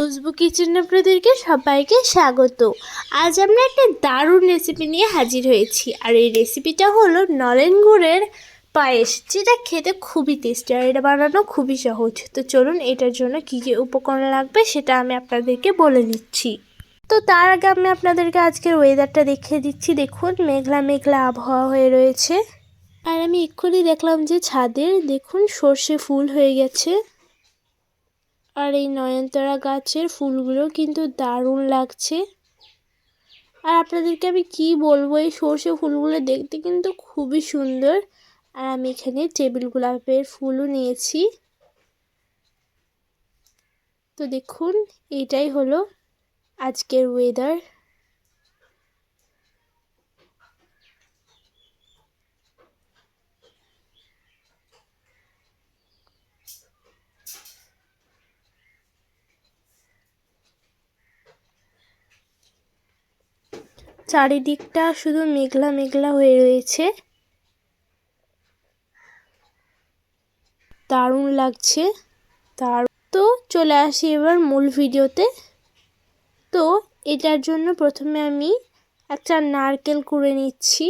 খুশবু kitchen আপনাদেরকে সবাইকে স্বাগত। আজ আমরা একটা দারুণ রেসিপি নিয়ে হাজির হয়েছি। আর এই রেসিপিটা হলো নলেন গুড়ের পায়েস, যেটা খেতে খুবই টেস্টি আর এটা বানানো খুবই সহজ। তো চলুন এটার জন্য কী কী উপকরণ লাগবে সেটা আমি আপনাদেরকে বলে দিচ্ছি তো তার আগে আমি আপনাদেরকে আজকের ওয়েদারটা দেখিয়ে দিচ্ছি। দেখুন, মেঘলা মেঘলা আবহাওয়া হয়ে রয়েছে। আর আমি এক্ষুনি দেখলাম যে ছাদের, দেখুন, সর্ষে ফুল হয়ে গেছে। আর এই নয়নতারা গাছের ফুলগুলো কিন্তু দারুণ লাগছে। আর আপনাদেরকে আমি কি বলব, এই সর্ষে ফুলগুলো দেখতে কিন্তু খুবই সুন্দর। আর আমি এখানে টেবিল গোলাপের ফুলও নিয়েছি। তো দেখুন, এটাই হলো আজকের ওয়েদার চারিদিকটা শুধু মেঘলা মেঘলা হয়ে রয়েছে। দারুণ লাগছে। তার তো চলে আসি এবার মূল ভিডিওতে। তো এটার জন্য প্রথমে আমি একটা নারকেল করে নিচ্ছি।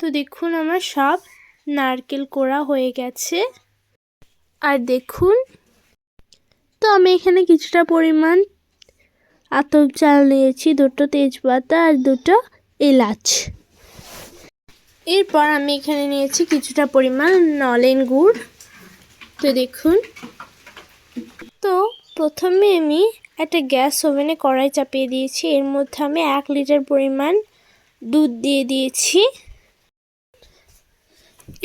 তো দেখুন আমার সব নারকেল কোড়া হয়ে গেছে। আর দেখুন তো আমি এখানে কিছুটা পরিমাণ আতপ চাল নিয়েছি, দুটো তেজপাতা আর দুটো এলাচ। এরপর আমি এখানে নিয়েছি কিছুটা পরিমাণ নলেন গুড়। তো দেখুন। তো প্রথমে আমি একটা গ্যাস ওভেনে কড়াই চাপিয়ে দিয়েছি। এর মধ্যে আমি এক লিটার পরিমাণ দুধ দিয়ে দিয়েছি।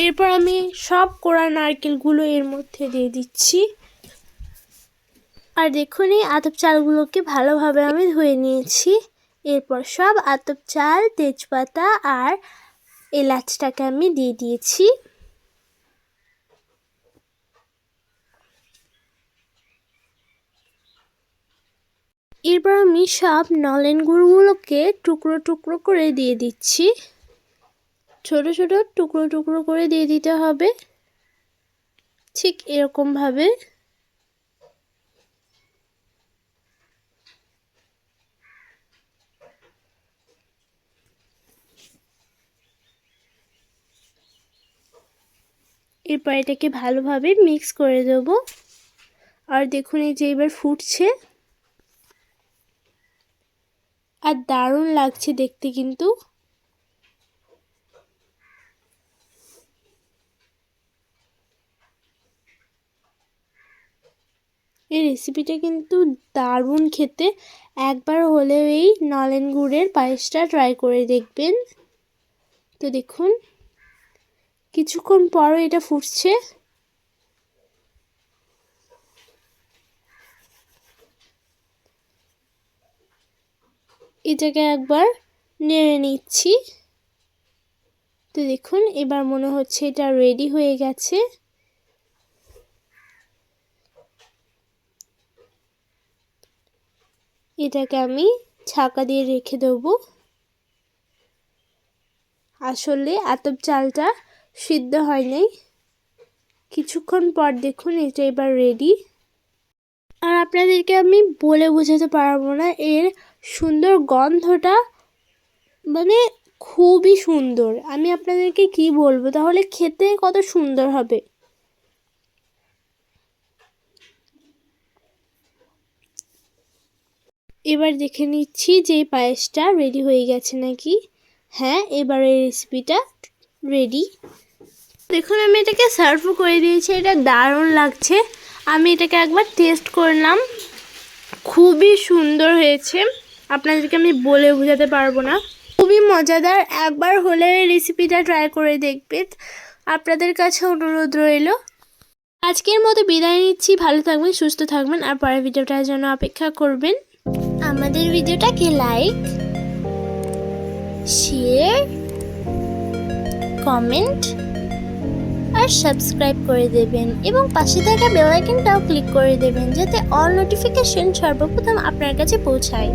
এরপর আমি সব কোড়া নারকেলগুলো এর মধ্যে দিয়ে দিচ্ছি। আর দেখুন এই আতপ চালগুলোকে ভালোভাবে আমি ধুয়ে নিয়েছি। এরপর সব আতপ চাল, তেজপাতা আর এলাচটাকে আমি দিয়ে দিয়েছি। এরপর আমি সব নলেন গুড়গুলোকে টুকরো টুকরো করে দিয়ে দিচ্ছি। ছোট ছোট টুকরো টুকরো করে দিয়ে দিতে হবে। ঠিক এরকমভাবে এরপর এটাকে ভালোভাবে মিক্স করে দেব। আর দেখুন এই যে এবার ফুটছে। আর দারুণ লাগছে দেখতে কিন্তু। এই রেসিপিটা কিন্তু দারুণ খেতে। একবার হলেও এই নলেন গুড়ের পায়েসটা ট্রাই করে দেখবেন। তো দেখুন। কিছুক্ষণ পরও এটা ফুটছে। এটাকে একবার নেড়ে নিচ্ছি। তো দেখুন, এবার মনে হচ্ছে এটা রেডি হয়ে গেছে। এটাকে আমি ছাকা দিয়ে রেখে দেবো। আসলে আতপ চালটা সিদ্ধ হয় নাই। কিছুক্ষণ পর দেখুন এটা এবার রেডি আর আপনাদেরকে আমি বলে বোঝাতে পারব না, এর সুন্দর গন্ধটা মানে খুবই সুন্দর। আমি আপনাদেরকে কি বলব? তাহলে খেতে কত সুন্দর হবে। এবার দেখে নিচ্ছি যে পায়েসটা রেডি হয়ে গেছে নাকি। হ্যাঁ এবার এই রেসিপিটা রেডি দেখুন, আমি এটাকে সার্ভও করে দিয়েছি, এটা দারুণ লাগছে। আমি এটাকে একবার টেস্ট করলাম খুবই সুন্দর হয়েছে। আপনাদেরকে আমি বলে বোঝাতে পারব না। খুবই মজাদার। একবার হলে রেসিপিটা ট্রাই করে দেখবেন। আপনাদের কাছে অনুরোধ রইল। আজকের মতো বিদায় নিচ্ছি। ভালো থাকবেন, সুস্থ থাকবেন। আর পরের ভিডিওটার জন্য অপেক্ষা করবেন। আমাদের ভিডিওটাকে লাইক শেয়ার কমেন্ট আর সাবস্ক্রাইব করে দেবেন এবং পাশে থাকা বেল আইকনটাও ক্লিক করে দেবেন যাতে অল নোটিফিকেশন সর্বপ্রথম আপনার কাছে পৌঁছায়।